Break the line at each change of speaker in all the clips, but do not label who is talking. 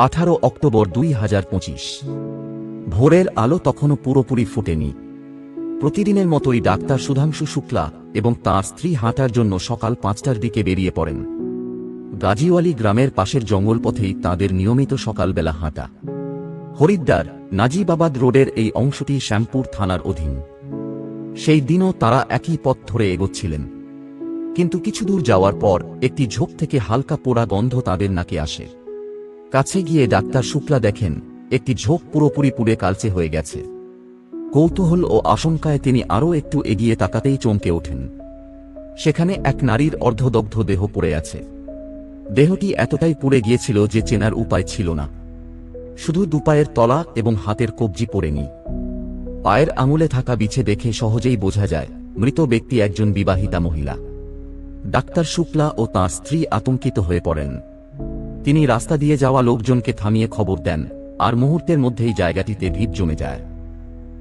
আঠারো অক্টোবর দুই হাজার পঁচিশ। ভোরের আলো তখনও পুরোপুরি ফুটেনি। প্রতিদিনের মতোই ডাক্তার সুধাংশু শুক্লা এবং তাঁর স্ত্রী হাঁটার জন্য সকাল পাঁচটার দিকে বেরিয়ে পড়েন। গাজীওয়ালি গ্রামের পাশের জঙ্গলপথেই তাদের নিয়মিত সকালবেলা হাঁটা। হরিদ্বার, নাজিবাবাদ রোডের এই অংশটি শ্যামপুর থানার অধীন। সেই দিনও তারা একই পথ ধরে এগোচ্ছিলেন। কিন্তু কিছু দূর যাওয়ার পর একটি ঝোপ থেকে হালকা পোড়া গন্ধ তাদের নাকে আসে। কাছে গিয়ে ডাক্তার শুক্লা দেখেন, একটি ঝোপ পুরোপুরি পুড়ে কালচে হয়ে গেছে। কৌতূহল ও আশঙ্কায় তিনি আরও একটু এগিয়ে তাকাতেই চমকে ওঠেন। সেখানে এক নারীর অর্ধদগ্ধ দেহ পড়ে আছে। দেহটি এতটাই পুড়ে গিয়েছিল যে চেনার উপায় ছিল না। শুধু দুপায়ের তলা এবং হাতের কবজি পড়েনি। পায়ের আঙুলে থাকা বিছে দেখে সহজেই বোঝা যায়, মৃত ব্যক্তি একজন বিবাহিতা মহিলা। ডাক্তার শুক্লা ও তাঁর স্ত্রী আতঙ্কিত হয়ে পড়েন। তিনি রাস্তা দিয়ে যাওয়া লোকজনকে থামিয়ে খবর দেন, আর মুহূর্তের মধ্যেই জায়গাটিতে ভিড় জমে যায়।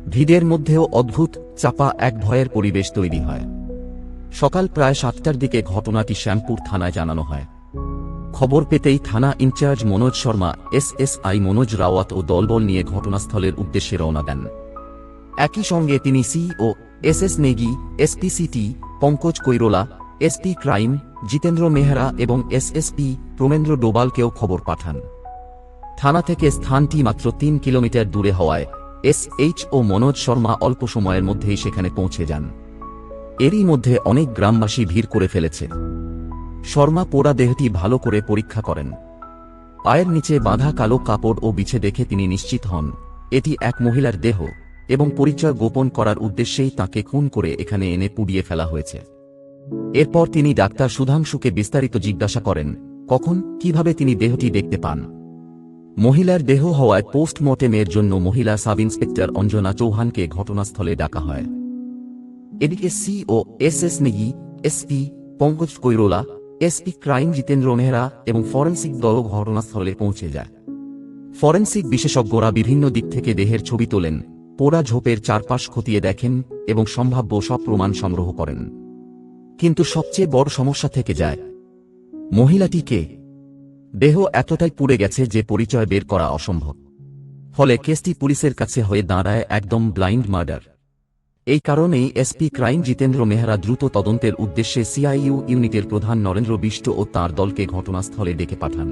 ভিড়ের মধ্যেও অদ্ভুত, চাপা এক ভয়ের পরিবেশ তৈরি হয়। সকাল প্রায় সাতটার দিকে ঘটনাটি শ্যামপুর থানায় জানানো হয়। খবর পেতেই থানা ইনচার্জ মনোজ শর্মা এসএসআই মনোজ রাওয়াত ও দলবল নিয়ে ঘটনাস্থলের উদ্দেশ্যে রওনা দেন। একই সঙ্গে তিনি CO S S Negi SP city Pankaj Kairola SP crime Jitendra Mehra এবং এসএসপি প্রমেন্দ্র ডোবালকেও খবর পাঠান। থানা থেকে স্থানটি মাত্র তিন কিলোমিটার দূরে হওয়ায় এসএইচ ও মনোজ শর্মা অল্প সময়ের মধ্যেই সেখানে পৌঁছে যান। এরই মধ্যে অনেক গ্রামবাসী ভিড় করে ফেলেছে। শর্মা পোড়া দেহটি ভালো করে পরীক্ষা করেন। পায়ের নিচে বাঁধা কালো কাপড় ও বিছে দেখে তিনি নিশ্চিত হন, এটি এক মহিলার দেহ এবং পরিচয় গোপন করার উদ্দেশ্যেই তাকে খুন করে এখানে এনে পুড়িয়ে ফেলা হয়েছে। এরপর তিনি ডাক্তার সুধাংশুকে বিস্তারিত জিজ্ঞাসা করেন, কখন, কীভাবে তিনি দেহটি দেখতে পান? মহিলার দেহ হওয়ায় পোস্টমর্টেমের জন্য মহিলা সাব ইন্সপেক্টর অঞ্জনা চৌহানকে ঘটনাস্থলে ডাকা হয়। এদিকে C O S S Negi SP Pankaj Kairola SP crime Jitendra Mehra এবং ফরেন্সিক দল ঘটনাস্থলে পৌঁছে যায়। ফরেন্সিক বিশেষজ্ঞরা বিভিন্ন দিক থেকে দেহের ছবি তোলেন, পোড়া ঝোপের চারপাশ খতিয়ে দেখেন এবং সম্ভাব্য সব প্রমাণ সংগ্রহ করেন। কিন্তু সবচেয়ে বড় সমস্যা থেকে যায়। মহিলাটি কে? দেহ এতটাই পুড়ে গেছে যে পরিচয় বের করা অসম্ভব। ফলে কেসটি পুলিশের কাছে হয়ে দাঁড়ায় একদম ব্লাইন্ড মার্ডার। এই কারণেই এসপি ক্রাইম জিতেন্দ্র মেহরা দ্রুত তদন্তের উদ্দেশ্যে সিআইইউ ইউনিটের প্রধান নরেন্দ্র বিষ্ট ও তার দলকে ঘটনাস্থলে ডেকে পাঠান।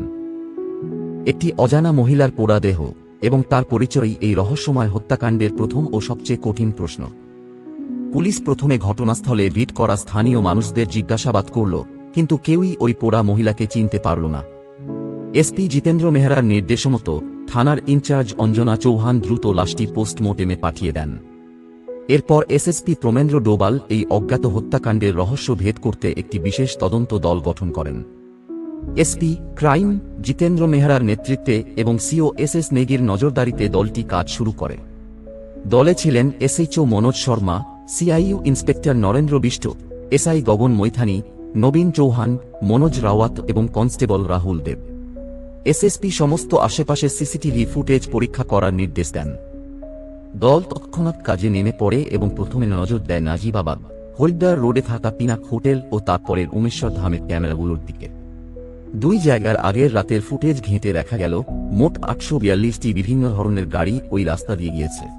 একটি অজানা মহিলার পোড়া দেহ এবং তার পরিচয়ই এই রহস্যময় হত্যাকাণ্ডের প্রথম ও সবচেয়ে কঠিন প্রশ্ন। পুলিশ প্রথমে ঘটনাস্থলে ভিট করা স্থানীয় মানুষদের জিজ্ঞাসাবাদ করল, কিন্তু কেউই ওই পোড়া মহিলাকে চিনতে পারল না। এসপি জিতেন্দ্র মেহরার নির্দেশমতো থানার ইনচার্জ অঞ্জনা চৌহান দ্রুত লাশটি পোস্টমর্টেমে পাঠিয়ে দেন। এরপর এসএসপি প্রমেন্দ্র ডোবাল এই অজ্ঞাত হত্যাকাণ্ডের রহস্য ভেদ করতে একটি বিশেষ তদন্ত দল গঠন করেন। এসপি ক্রাইম জিতেন্দ্র মেহরার নেতৃত্বে এবং সিও এস এস নেগির নজরদারিতে দলটি কাজ শুরু করে। দলে ছিলেন SHO Manoj Sharma CIU inspector Narendra Bisht, SI Gagan Maithani, নবীন চৌহান, মনোজ রাওয়াত এবং কনস্টেবল রাহুল দেব। এসএসপি সমস্ত আশেপাশের সিসিটিভি ফুটেজ পরীক্ষা করার নির্দেশ দেন। দল তৎক্ষণাৎ কাজে নেমে পড়ে এবং প্রথমে নজর দেয় নাজিবাবাদ, হরিদ্বার রোডে থাকা পিনাক হোটেল ও তারপরের উমেশ্বর ধামের ক্যামেরাগুলোর দিকে। দুই জায়গার আগের রাতের ফুটেজ ঘেঁটে দেখা গেল, মোট আটশো বিয়াল্লিশটি বিভিন্ন ধরনের গাড়ি ওই রাস্তা দিয়ে গিয়েছে।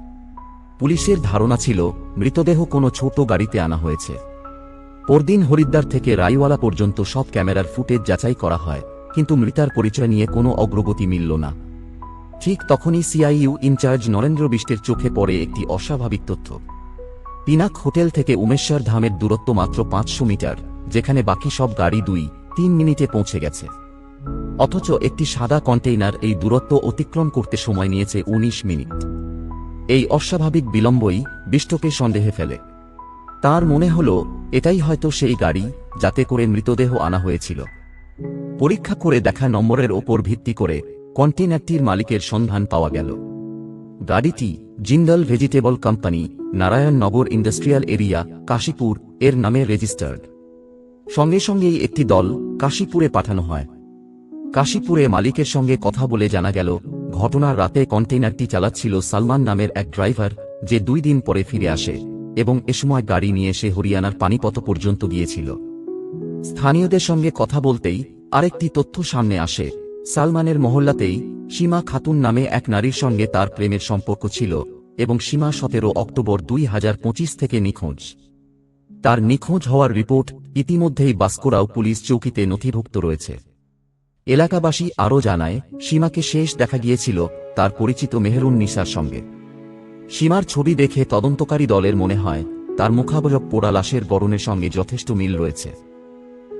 পুলিশের ধারণা ছিল, মৃতদেহ কোনো ছোট গাড়িতে আনা হয়েছে। পরদিন হরিদ্বার থেকে রাইওয়ালা পর্যন্ত সব ক্যামেরার ফুটেজ যাচাই করা হয়, কিন্তু মৃতার পরিচয় নিয়ে কোনো অগ্রগতি মিলল না। ঠিক তখনই সিআইইউ ইনচার্জ নরেন্দ্র বিষ্টের চোখে পড়ে একটি অস্বাভাবিক তথ্য। পিনাক হোটেল থেকে উমেশ্বর ধামের দূরত্ব মাত্র পাঁচশো মিটার, যেখানে বাকি সব গাড়ি দুই, তিন মিনিটে পৌঁছে গেছে। অথচ একটি সাদা কন্টেইনার এই দূরত্ব অতিক্রম করতে সময় নিয়েছে ১৯ মিনিট। এই অস্বাভাবিক বিলম্বই বিষ্টকে সন্দেহে ফেলে। তার মনে হল, এটাই হয়তো সেই গাড়ি যাতে করে মৃতদেহ আনা হয়েছিল। পরীক্ষা করে দেখা নম্বরের ওপর ভিত্তি করে কন্টেনারটির মালিকের সন্ধান পাওয়া গেল। গাড়িটি Jindal vegetable company, Narayannagar industrial area, Kashipur, এর নামে রেজিস্টার্ড। সঙ্গে সঙ্গেই একটি দল কাশীপুরে পাঠানো হয়। কাশীপুরে মালিকের সঙ্গে কথা বলে জানা গেল ঘটনার রাতে কন্টেইনারটি চালাচ্ছিল সালমান নামের এক ড্রাইভার, যে দুই দিন পরে ফিরে আসে, এবং এ সময় গাড়ি নিয়ে সে হরিয়ানার পানিপত পর্যন্ত গিয়েছিল। স্থানীয়দের সঙ্গে কথা বলতেই আরেকটি তথ্য সামনে আসে। সালমানের মহল্লাতেই সীমা খাতুন নামে এক নারীর সঙ্গে তার প্রেমের সম্পর্ক ছিল, এবং সীমা সতেরো অক্টোবর দুই হাজার পঁচিশ থেকে নিখোঁজ। তার নিখোঁজ হওয়ার রিপোর্ট ইতিমধ্যেই বাস্কোরাও পুলিশ চৌকিতে নথিভুক্ত রয়েছে। এলাকাবাসী আরও জানায়, সীমাকে শেষ দেখা গিয়েছিল তার পরিচিত মেহরুন নিসার সঙ্গে। সীমার ছবি দেখে তদন্তকারী দলের মনে হয়, তার মুখাবয়ব পোড়া লাশের বরণের সঙ্গে যথেষ্ট মিল রয়েছে।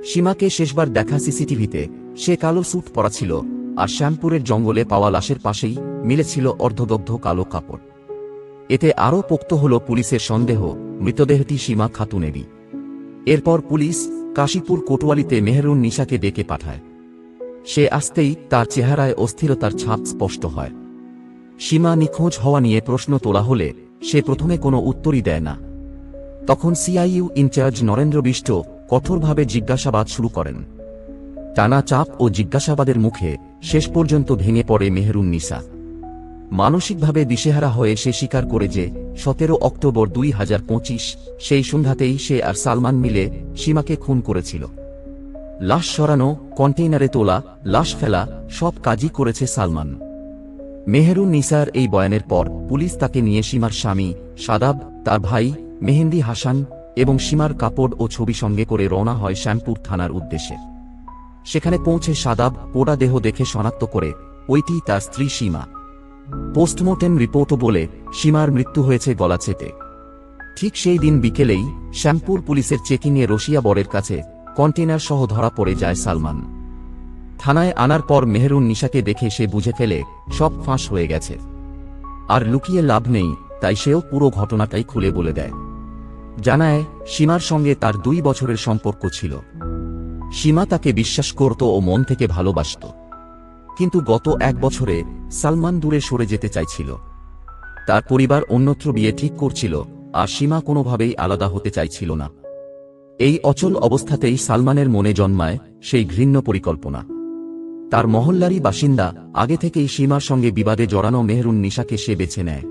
সীমাকে শেষবার দেখা সিসিটিভিতে, সে কালো স্যুট পরা ছিল আর শ্যামপুরের জঙ্গলে পাওয়া লাশের পাশেই মিলেছিল অর্ধদগ্ধ কালো কাপড়। এতে আরও পোক্ত হল পুলিশের সন্দেহ, মৃতদেহটি সীমা খাতুনেরই। এরপর পুলিশ কাশীপুর কোটওয়ালিতে মেহরুন নিশাকে ডেকে পাঠায়। সে আসতেই তার চেহারায় অস্থিরতার ছাপ স্পষ্ট হয়। সীমা নিখোঁজ হওয়া নিয়ে প্রশ্ন তোলা হলে সে প্রথমে কোনো উত্তরই দেয় না। তখন সিআইইউ ইনচার্জ নরেন্দ্র বিষ্ট কঠোরভাবে জিজ্ঞাসাবাদ শুরু করেন। টানা চাপ ও জিজ্ঞাসাবাদের মুখে শেষ পর্যন্ত ভেঙে পড়ে মেহরুন নিসা। মানসিকভাবে দিশেহারা হয়ে সে স্বীকার করে যে সতেরো অক্টোবর দুই হাজার পঁচিশ সেই সন্ধ্যাতেই সে আর সালমান মিলে সীমাকে খুন করেছিল। লাশ সরানো, কন্টেইনারে তোলা, লাশ ফেলা, সব কাজই করেছে সালমান। মেহেরুন নিসার এই বয়ানের পর পুলিশ তাকে নিয়ে সীমার স্বামী, সাদাব, তার ভাই, মেহেন্দি হাসান এবং সীমার কাপড় ও ছবি সঙ্গে করে রওনা হয় শ্যামপুর থানার উদ্দেশ্যে। সেখানে পৌঁছে সাদাব পোড়া দেহ দেখে শনাক্ত করে ওইটি তার স্ত্রী সীমা। পোস্টমর্টেম রিপোর্টও বলে, সীমার মৃত্যু হয়েছে গলা চেপে। ঠিক সেই দিন বিকেলেই শ্যামপুর পুলিশের চেকিংয়ে রশিয়া বরের কাছে কন্টেনার সহ ধরা পড়ে যায় সালমান। থানায় আনার পর মেহরুন নিশাকে দেখে সে বুঝে ফেলে, সব ফাঁস হয়ে গেছে। আর লুকিয়ে লাভ নেই, তাই সেও পুরো ঘটনাটাই খুলে বলে দেয়। জানায়, সীমার সঙ্গে তার দুই বছরের সম্পর্ক ছিল। সীমা তাকে বিশ্বাস করত ও মন থেকে ভালোবাসত। কিন্তু গত এক বছরে সালমান দূরে সরে যেতে চাইছিল। তার পরিবার অন্যত্র বিয়ে ঠিক করছিল, আর সীমা কোনোভাবেই আলাদা হতে চাইছিল না। এই অচল অবস্থাতেই সালমানের মনে জন্মায় সেই ঘৃণ্য পরিকল্পনা। তার মহল্লারই বাসিন্দা আগে থেকেই সীমার সঙ্গে বিবাদে জড়ানো মেহরুন নিশাকে সে বেছে নেয়।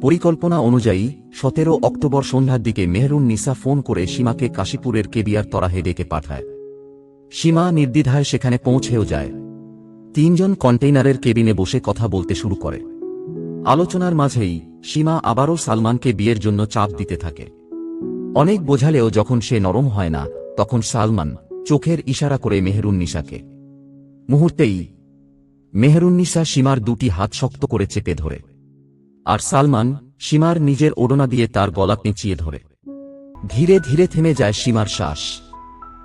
পরিকল্পনা অনুযায়ী, সতেরো অক্টোবর সন্ধ্যার দিকে মেহরুন নিসা ফোন করে সীমাকে কাশীপুরের কেবিয়ার তরাহে ডেকে পাঠায়। সীমা নির্দ্বিধায় সেখানে পৌঁছেও যায়। তিনজন কন্টেইনারের কেবিনে বসে কথা বলতে শুরু করে। আলোচনার মাঝেই সীমা আবারও সালমানকে বিয়ের জন্য চাপ দিতে থাকে। অনেক বোঝালেও যখন সে নরম হয় না, তখন সালমান চোখের ইশারা করে মেহরুন নিশাকে মুহূর্তেই মেহরুন্নিসা সীমার দুটি হাত শক্ত করে চেপে ধরে। আর সালমান সীমার নিজের ওড়না দিয়ে তার গলা পেঁচিয়ে ধরে। ধীরে ধীরে থেমে যায় সীমার শ্বাস।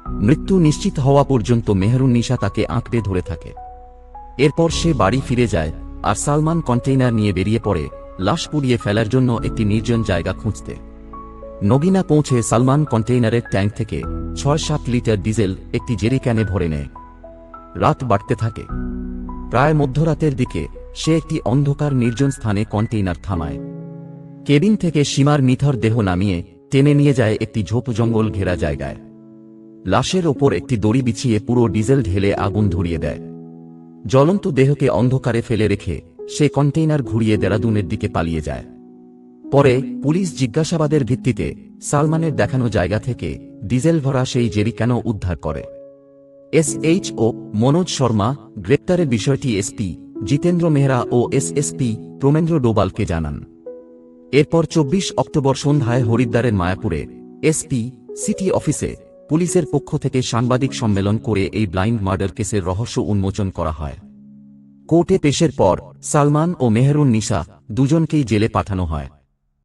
মৃত্যু নিশ্চিত হওয়া পর্যন্ত মেহরুন্নিসা তাকে আঁকড়ে ধরে থাকে। এরপর সে বাড়ি ফিরে যায় আর সালমান কন্টেইনার নিয়ে বেরিয়ে পড়ে, লাশ পুড়িয়ে ফেলার জন্য একটি নির্জন জায়গা খুঁজতে। নগিনা পৌঁছে সালমান কন্টেইনারের ট্যাঙ্ক থেকে ছয় সাত লিটার ডিজেল একটি জেরিক্যানে ভরে নেয়। রাত বাড়তে থাকে। প্রায় মধ্যরাতের দিকে সে একটি অন্ধকার নির্জন স্থানে কন্টেইনার থামায়। কেবিন থেকে সীমার মিথর দেহ নামিয়ে টেনে নিয়ে যায় একটি ঝোপ জঙ্গল ঘেরা জায়গায়। লাশের ওপর একটি দড়ি বিছিয়ে পুরো ডিজেল ঢেলে আগুন ধরিয়ে দেয়। জ্বলন্ত দেহকে অন্ধকারে ফেলে রেখে সে কন্টেইনার ঘুরিয়ে দেরাদুনের দিকে পালিয়ে যায়। পরে পুলিশ জিজ্ঞাসাবাদের ভিত্তিতে সালমানের দেখানো জায়গা থেকে ডিজেল ভরা সেই জেরিক্যানো উদ্ধার করে? এসএইচও মনোজ শর্মা গ্রেপ্তারের বিষয়টি এসপি জিতেন্দ্র মেহরা ও এসএসপি প্রমেন্দ্র ডোবালকে জানান। এরপর চব্বিশ অক্টোবর সন্ধ্যায় হরিদ্বারের মায়াপুরে এসপি সিটি অফিসে পুলিশের পক্ষ থেকে সাংবাদিক সম্মেলন করে এই ব্লাইন্ড মার্ডার কেসের রহস্য উন্মোচন করা হয়। কোর্টে পেশের পর সালমান ও মেহরুন নিশা দুজনকেই জেলে পাঠানো হয়।